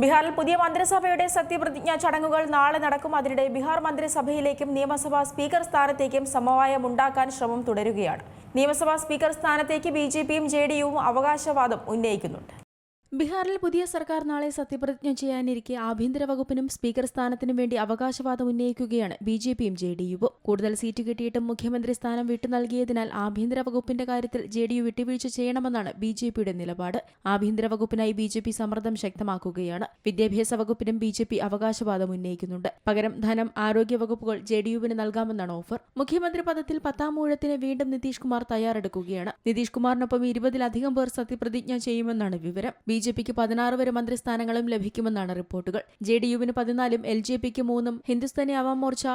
ബീഹാറിൽ പുതിയ മന്ത്രിസഭയുടെ സത്യപ്രതിജ്ഞാ ചടങ്ങുകൾ നാളെ നടക്കും. അതിനിടെ ബീഹാർ മന്ത്രിസഭയിലേക്കും നിയമസഭാ സ്പീക്കർ സ്ഥാനത്തേക്കും സമവായം ഉണ്ടാക്കാൻ ശ്രമം തുടരുകയാണ്. നിയമസഭാ സ്പീക്കർ സ്ഥാനത്തേക്ക് ബി ജെ പിയും ജെ ഡി യുവും അവകാശവാദം ഉന്നയിക്കുന്നുണ്ട്. ബീഹാറിൽ പുതിയ സർക്കാർ നാളെ സത്യപ്രതിജ്ഞ ചെയ്യാനിരിക്കെ ആഭ്യന്തര വകുപ്പിനും സ്പീക്കർ സ്ഥാനത്തിനും വേണ്ടി അവകാശവാദം ഉന്നയിക്കുകയാണ് ബി ജെ പിയും ജെ ഡി യുവും. കൂടുതൽ സീറ്റ് കിട്ടിയിട്ടും മുഖ്യമന്ത്രി സ്ഥാനം വിട്ടു നൽകിയതിനാൽ ആഭ്യന്തര വകുപ്പിന്റെ കാര്യത്തിൽ ജെ ഡി യു വിട്ടുവീഴ്ച ചെയ്യണമെന്നാണ് ബി ജെ പിയുടെ നിലപാട്. ആഭ്യന്തര വകുപ്പിനായി ബി ജെ പി സമ്മർദ്ദം ശക്തമാക്കുകയാണ്. വിദ്യാഭ്യാസ വകുപ്പിനും ബി ജെ പി അവകാശവാദം ഉന്നയിക്കുന്നുണ്ട്. പകരം ധനം ആരോഗ്യ വകുപ്പുകൾ ജെ ഡി യുവിന് നൽകാമെന്നാണ് ഓഫർ. മുഖ്യമന്ത്രി പദത്തിൽ പത്താം ഊഴത്തിന് വീണ്ടും നിതീഷ് കുമാർ തയ്യാറെടുക്കുകയാണ്. നിതീഷ് കുമാറിനൊപ്പം ഇരുപതിലധികം പേർ സത്യപ്രതിജ്ഞ ചെയ്യുമെന്നാണ് വിവരം. ബി ജെ പിക്ക് പതിനാറ് വരെ മന്ത്രിസ്ഥാനങ്ങളും ലഭിക്കുമെന്നാണ് റിപ്പോർട്ടുകൾ. ജെ ഡി യുവിന് പതിനാലും എൽ ജെ പിക്ക് മൂന്നും ഹിന്ദുസ്ഥാനി അവാം മോർച്ച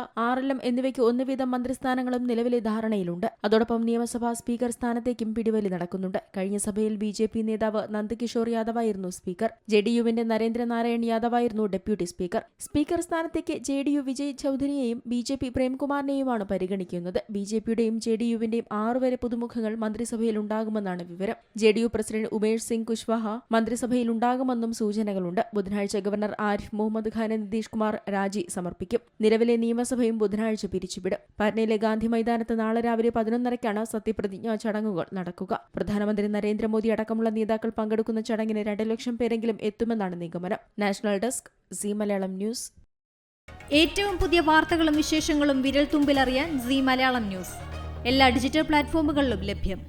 എം എന്നിവയ്ക്ക് ഒന്ന് വീതം മന്ത്രിസ്ഥാനങ്ങളും നിലവിലെ ധാരണയിലുണ്ട്. അതോടൊപ്പം നിയമസഭാ സ്പീക്കർ സ്ഥാനത്തേക്കും പിടിവലി നടക്കുന്നുണ്ട്. കഴിഞ്ഞ സഭയിൽ ബി ജെ പി നേതാവ് നന്ദകിഷോർ യാദവായിരുന്നു സ്പീക്കർ. ജെ ഡി യുവിന്റെ നരേന്ദ്രനാരായൺ യാദവായിരുന്നു ഡെപ്യൂട്ടി സ്പീക്കർ. സ്പീക്കർ സ്ഥാനത്തേക്ക് ജെ ഡി യു വിജയ് ചൌധരിയെയും ബി ജെ പി പ്രേംകുമാറിനെയുമാണ് പരിഗണിക്കുന്നത്. ബി ജെ പിയുടെയും ജെ ഡി യുവിന്റെയും ആറുവരെ പുതുമുഖങ്ങൾ മന്ത്രിസഭയിൽ ഉണ്ടാകുമെന്നാണ് വിവരം. J D U president Umesh Singh Kushwaha മന്ത്രിസഭയിൽ ഉണ്ടാകുമെന്നും സൂചനകളുണ്ട്. ബുധനാഴ്ച ഗവർണർ ആരിഫ് മുഹമ്മദ് ഖാന് നിതീഷ് കുമാർ രാജി സമർപ്പിക്കും. നിലവിലെ നിയമസഭയും ബുധനാഴ്ച പിരിച്ചുവിടും. പട്നയിലെ ഗാന്ധി മൈതാനത്ത് നാളെ രാവിലെ പതിനൊന്നരയ്ക്കാണ് സത്യപ്രതിജ്ഞാ ചടങ്ങുകൾ നടക്കുക. പ്രധാനമന്ത്രി നരേന്ദ്രമോദി അടക്കമുള്ള നേതാക്കൾ പങ്കെടുക്കുന്ന ചടങ്ങിന് രണ്ട് ലക്ഷം പേരെങ്കിലും എത്തുമെന്നാണ് നിഗമനം. National desk C Malayalam news. ഏറ്റവും പുതിയ വാർത്തകളും വിശേഷങ്ങളും വിരൽ തുമ്പിലറിയാൻ സി മലയാളം ന്യൂസ്. എല്ലാ ഡിജിറ്റൽ പ്ലാറ്റ്ഫോമുകളിലും ലഭ്യം.